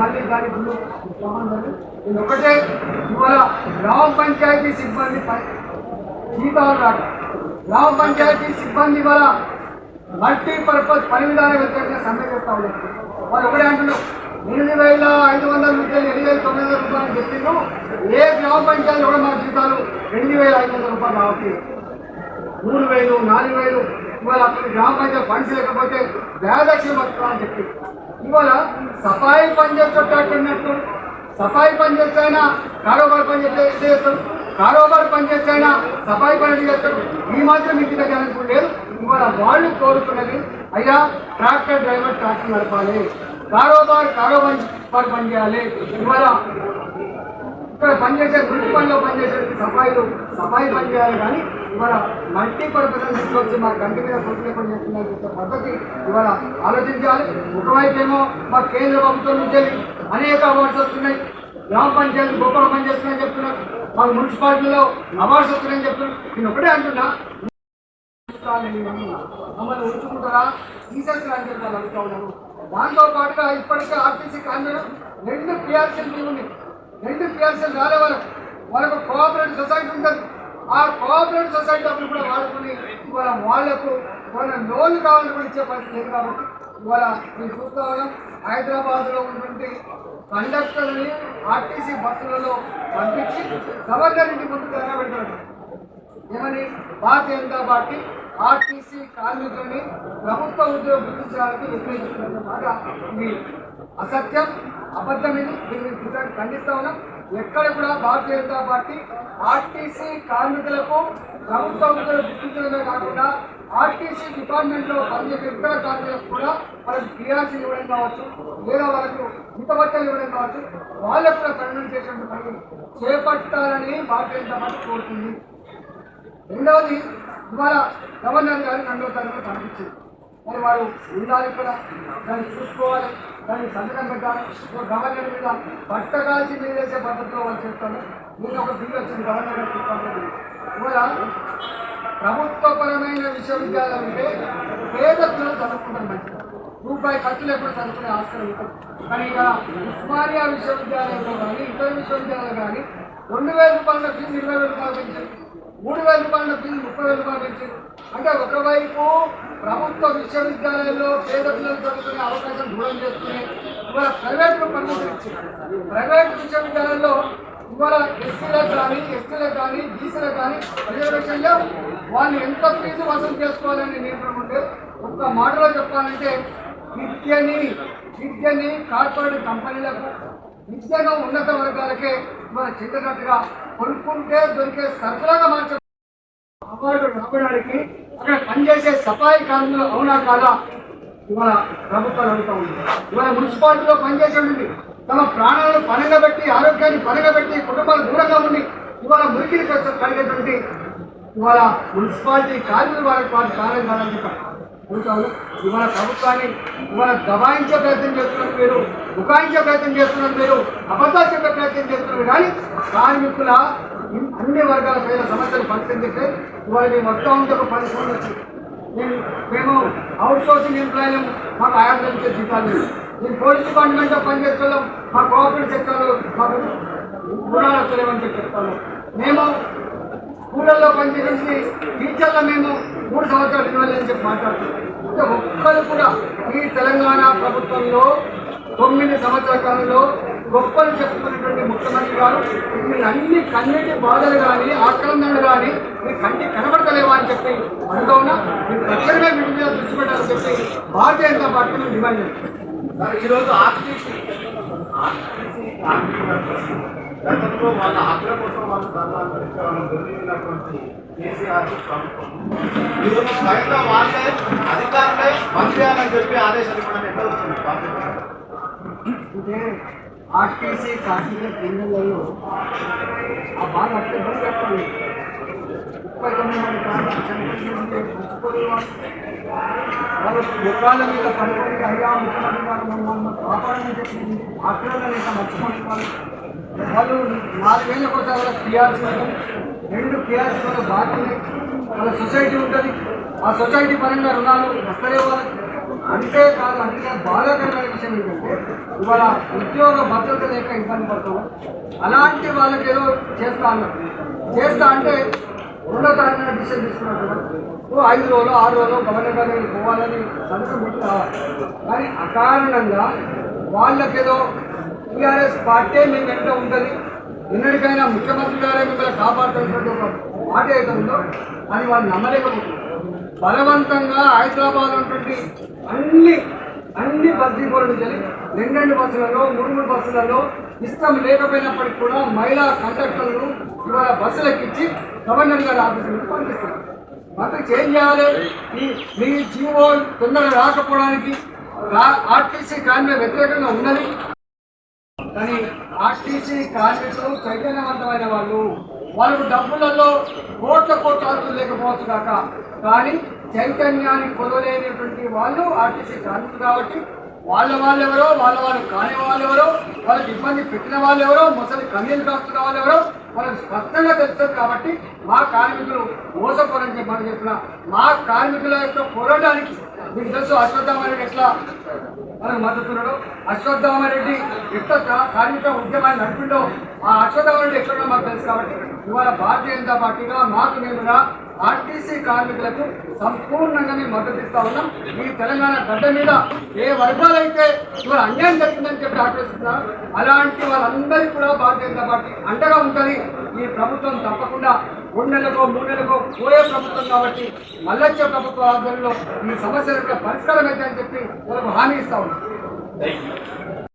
మళ్ళీ దాని గుళ్ళు సంబంధం ఇది ఒకటే ఇవాళ గ్రామ పంచాయతీ సిబ్బంది జీతాలు రాక గ్రామ పంచాయతీ సిబ్బంది వల్ల మల్టీపర్పస్ పని విధాన వ్యతిరేకంగా సమ్మె చేస్తా ఉన్నారు. వాళ్ళు ఒకటే అంటున్నారు. ఎనిమిది వేల ఐదు వందల రూపాయలు ఎనిమిది వేల తొమ్మిది వందల రూపాయలు చెప్పిండ్రు ఏ గ్రామ పంచాయతీ కూడా మా జీతాలు ఎనిమిది వేల ఐదు వందల రూపాయలు రావట్లేదు. మూడు వేలు నాలుగు వేలు ఇవాళ అక్కడ గ్రామ పంచాయతీ ఫండ్స్ లేకపోతే వేదక్షి బతుకుతా అని చెప్పి ఇవాళ సఫాయి పని చేసేటట్టున్నట్టు సఫాయి పని చేస్తైనా కారోబార్ పని చేస్తే చేస్తాడు కారోబార్ పని చేస్తైనా సఫాయి పని ఎట్లా చేస్తాడు ఈ మాత్రం ఇంటి దగ్గర అనుకుంటే లేదు? ఇవాళ వాళ్ళు కోరుతున్నది అయ్యా ట్రాక్టర్ డ్రైవర్ ట్రాక్టర్ నడపాలి. కారోబార్ కారోబార్ పని చేయాలి. ఇవాళ ఇక్కడ పనిచేసే వృత్తి పనిలో పనిచేసే సఫాయిలు సఫాయి పని చేయాలి కానీ ఇవాళ మల్టీపర్పస్ వచ్చి మా కంటి మీద కొట్టుకునే పని చేస్తున్న పద్ధతి ఇవాళ ఆలోచించాలి. ఒకవైపు ఏమో మా కేంద్ర ప్రభుత్వం నుంచి అనేక అవార్డ్స్ వస్తున్నాయి. గ్రామ పంచాయతీ గొప్ప పనిచేస్తున్నాయని చెప్తున్నారు. మా మున్సిపాలిటీలో అవార్డ్స్ వస్తున్నాయని చెప్తున్నారు. నేను ఒకటే అంటున్నా మమ్మల్ని ఉంచుకుంటారా తీసేస్తారా అని చెప్పి వాళ్ళు అడుగుతా ఉన్నాను దాంతో పాటుగా ఇప్పటికే ఆర్టీసీ కాంగ్రెస్ రెండు క్రియాశీలు ఉన్నాయి. రెండు పిఆర్సీలు రాలే వాళ్ళకు వాళ్ళకు కోఆపరేటివ్ సొసైటీ ఉంటుంది. ఆ కోఆపరేటివ్ సొసైటీ డబ్బులు కూడా వాడుకుని ఇవాళ వాళ్ళకు వాళ్ళ లోన్లు కావాలని కూడా ఇచ్చే పరిస్థితి లేదు కాబట్టి ఇవాళ మేము చూస్తా ఉన్నాం హైదరాబాద్లో ఉన్నటువంటి కండక్టర్ని ఆర్టీసీ బస్సులలో పంపించి గవర్నర్ ఇంటి ముందు పెడతారు ఏమని? భారతీయ జనతా పార్టీ ఆర్టీసీ కార్మికులని ప్రభుత్వ ఉద్యోగం గుర్తించడానికి వ్యతిరేకిస్తున్న మాట ఇది అసత్యం. అబద్ధం ఇది. దీన్ని ఖండిస్తా ఉన్నాం. ఎక్కడ కూడా భారతీయ జనతా పార్టీ ఆర్టీసీ కార్మికులకు ప్రభుత్వ గుర్తించడమే కాకుండా ఆర్టీసీ డిపార్ట్మెంట్లో పనిచేసే ఇతర కార్మికులకు కూడా వాళ్ళకి పిఆర్సీ ఇవ్వడం కావచ్చు లేదా వాళ్ళకు మితబట్టలు ఇవ్వడం కావచ్చు వాళ్ళకు కూడా కన్వెంట్ చేసినట్టు పని చేపట్టాలని భారతీయ జనతా పార్టీ కోరుతుంది. రెండవది ఇవాళ గవర్నర్ గారు రెండవ తరగతి కనిపించింది మరి వారు ఉండాలి ఇక్కడ దాన్ని చూసుకోవాలి దాన్ని సంతకం పెట్టాలి. ఓ గవర్నర్ మీద బట్ట కాల్చి మీద పద్ధతిలో వాళ్ళు చెప్తాను నేను ఒక బిల్లు వచ్చింది గవర్నర్ గారు చెప్తాను ఇవాళ ప్రభుత్వపరమైన విశ్వవిద్యాలయం అంటే పేద పిల్లలు చదువుకుంటారు మంచిగా రూపాయి ఖర్చు లేకుండా చదువుకునే ఆస్కారం ఉంటుంది కానీ ఇక ఉస్మానియా విశ్వవిద్యాలయంలో కానీ ఇతర విశ్వవిద్యాలయాలు కానీ రెండు వేల రూపాయల ఫీజు ఇరవై వేల రూపాయలు పెంచారు మూడు వేల రూపాయల ఫీజు ముప్పై వేల రూపాయలు పెంచారు. అంటే ఒకవైపు ప్రభుత్వ విశ్వవిద్యాలయాల్లో పేద పిల్లలు చదువుకునే అవకాశం దూరం చేస్తున్నాయి. ఇవాళ ప్రైవేట్ పర్మిషన్ ఇచ్చారు. ప్రైవేట్ విశ్వవిద్యాలయాల్లో ఇవాళ ఎస్సీలకు కానీ ఎస్టీలకు కానీ బీసీలకు కానీ రిజర్వేషన్ లేవు వాళ్ళు ఎంత ఫీజు వసూలు చేసుకోవాలని నియంత్రణ ఉంటే ఒక్క మాటలో చెప్పాలంటే విద్యని విద్యని కార్పొరేట్ కంపెనీలకు విద్యను ఉన్నత వర్గాలకే మన చెందినట్టుగా కొనుక్కుంటే దొరికే సరఫరాగా మార్చ అవార్డు రావడానికి అక్కడ పనిచేసే సఫాయి కార్మికులు అవునా కాదా? ఇవాళ ప్రభుత్వాలు అడుగుతూ ఉంది. ఇవాళ మున్సిపాలిటీలో పనిచేసే ఉంది తమ ప్రాణాలను పనంగా పెట్టి ఆరోగ్యాన్ని పనంగా పెట్టి కుటుంబాలు దూరంగా ఉండి ఇవాళ మురికి కలిగేటువంటి ఇవాళ మున్సిపాలిటీ కార్మికులు వారికి వారి కారణం కాదని చెప్పారు ఉంటాము ఇవాళ ప్రభుత్వాన్ని ఇవాళ దబాయించే ప్రయత్నం చేస్తున్నారు మీరు ఉకాయించే ప్రయత్నం చేస్తున్నారు మీరు అబద్ధాలు చెప్పే ప్రయత్నం చేస్తున్నారు కానీ కార్మికుల అన్ని వర్గాల ప్రజల సమస్యలు పరిశీలిస్తే ఇవాళ మేము మొత్తం ఉంటే ఒక వచ్చింది నేను మేము అవుట్ సోర్సింగ్ ఎంప్లాయీలు మాకు ఆయాసం ఇచ్చే జీతాలు నేను పోలీస్ డిపార్ట్మెంట్లో పనిచేస్తున్నాం మా కోఆపరేటివ్ సెక్టర్లో మాకు రుణాలు వస్తలేవని చెప్పి చెప్తాను. మేము స్కూళ్ళల్లో పనిచేసి టీచర్ల మేము మూడు సంవత్సరాలు ఇవ్వాలని చెప్పి మాట్లాడుతున్నాం. అంటే ఒక్కరు కూడా ఈ తెలంగాణ ప్రభుత్వంలో తొమ్మిది సంవత్సరాల కాలంలో గొప్పలు చెప్పుకున్నటువంటి ముఖ్యమంత్రి గారు మీరు అన్ని కన్నీటి బాధలు కానీ ఆక్రందనలు కానీ మీ కంటి కనబడతలేవా అని చెప్పి అనుకోవునా మీరు తక్షణమే వీటి మీద దృష్టి పెట్టాలని చెప్పి భారతీయ జనతా పార్టీ మేము డిమాండ్ చేస్తాం ఈరోజు ఆర్టీసీ ఆర్టీసీ గతంలో వాళ్ళ హక్కుల కోసం వాళ్ళు ధర్నాలు చేస్తే వాళ్ళు దొరికినటువంటి కేసీఆర్ ప్రభుత్వం. ఈరోజు స్వయంగా వాళ్ళే అధికారులే బంద్ చేయాలని చెప్పి ఆదేశాలు ఇవ్వడం ఎక్కడ వస్తుంది? పార్టీ అంటే ఆర్టీసీ కార్మిక కేంద్రంలో ఆ బాధ అట్లా ఇబ్బంది పెట్టాలి ముప్పై తొమ్మిది మంది కార్మికులు వాళ్ళ ముఖాల మీద పడుకొని అయ్యా ముఖ్యమంత్రి గారు మమ్మల్ని కాపాడని చెప్పి ఆక్రమణ లేక మర్చిపోయిన వాళ్ళు. వాళ్ళు నాలుగేళ్ళ కోసం వాళ్ళ పిఆర్సీ ఉంటుంది రెండు పిఆర్సీ వల్ల బాకీ వాళ్ళ సొసైటీ ఉంటుంది. ఆ సొసైటీ పరంగా రుణాలు వస్తాయో వాళ్ళకి. అంతేకాదు అంటే బాధాకరమైన విషయం ఏంటంటే ఇవాళ ఉద్యోగ భద్రత లేక ఇబ్బంది పడుతున్నాం అలాంటి వాళ్ళకి ఏదో చేస్తా అన్నారు. చేస్తా అంటే రెండో తారీఖున డిసిషన్ తీసుకున్నారు కదా. ఓ ఐదు రోజులు ఆరు రోజులు గవర్నర్ గారు పోవాలని సంతకం పెట్టి రావాలి కానీ అకారణంగా వాళ్ళకేదో టీఆర్ఎస్ పార్టీ మీ వెంట ఉంటుంది. ఎన్నటికైనా ముఖ్యమంత్రి గారే మిమ్మల్ని కాపాడుతున్నటువంటి ఒక మాట ఏదో ఉందో అది వాళ్ళు నమ్మలేకపోతున్నారు. బలవంతంగా హైదరాబాద్ ఉన్నటువంటి అన్ని అన్ని బస్ డిపోల నుంచి రెండు రెండు బస్సులలో మూడు మూడు బస్సులలో ఇష్టం లేకపోయినప్పటికీ కూడా మహిళా కండక్టర్లు ఇవాళ బస్సులు ఎక్కించి గవర్నర్ గారి ఆఫీస్ నుంచి పంపిస్తున్నారు. మాత్రం చేంజ్ చేయాలి. ఈ మీ జీవో తొందరగా రాకపోవడానికి ఆర్టీసీ కార్మిక వ్యతిరేకంగా ఉన్నది. కానీ ఆర్టీసీ కార్మికులు చైతన్యవంతమైన వాళ్ళు. వాళ్ళకు డబ్బులలో కోట్ల కోట్ల ఆస్తులు లేకపోవచ్చు కాక. కానీ చైతన్యాన్ని కొలవలేనటువంటి వాళ్ళు ఆర్టీసీ కార్మికులు కాబట్టి వాళ్ళ వాళ్ళు ఎవరో వాళ్ళ వాళ్ళు కాని వాళ్ళెవరో వాళ్ళకి ఇబ్బంది పెట్టిన వాళ్ళు ఎవరో ముసలి కన్నీళ్ళు కాస్తున్న వాళ్ళెవరో వాళ్ళకి స్పష్టంగా తెలుస్తుంది కాబట్టి మా కార్మికులు మోసపోరని చెప్పని చెప్పిన మా కార్మికుల యొక్క పోరాటానికి మీకు తెలుసు అశ్వత్థామరెడ్డి ఎట్లా మనకు మద్దతున్నాడు. అశ్వత్థామ రెడ్డి కా- కార్మిక ఉద్యమాన్ని నడిపిండో ఆ అశ్వత్థామరెడ్డి ఎక్కడో మాకు తెలుసు కాబట్టి ఇవాళ భారతీయ జనతా పార్టీగా మాకు మేముగా ఆర్టీసీ కార్మికులకు సంపూర్ణంగానే మద్దతు ఇస్తా ఉన్నాం. ఈ తెలంగాణ గడ్డ మీద ఏ వర్గాలైతే ఇవాళ అన్యాయం జరిగిందని చెప్పి ఆలోచిస్తున్నారు అలాంటి వాళ్ళందరికీ కూడా భారతీయ జనతా పార్టీ అండగా ఉంటుంది. ఈ ప్రభుత్వం తప్పకుండా రెండు నెలలకో మూడు నెలలకో పోయే ప్రభుత్వం కాబట్టి మల్లచ్చ ప్రభుత్వ ఆధ్వర్యంలో ఈ సమస్యల పరిష్కారం అయితే అని చెప్పి వాళ్ళకు హామీ ఇస్తా ఉన్నాం.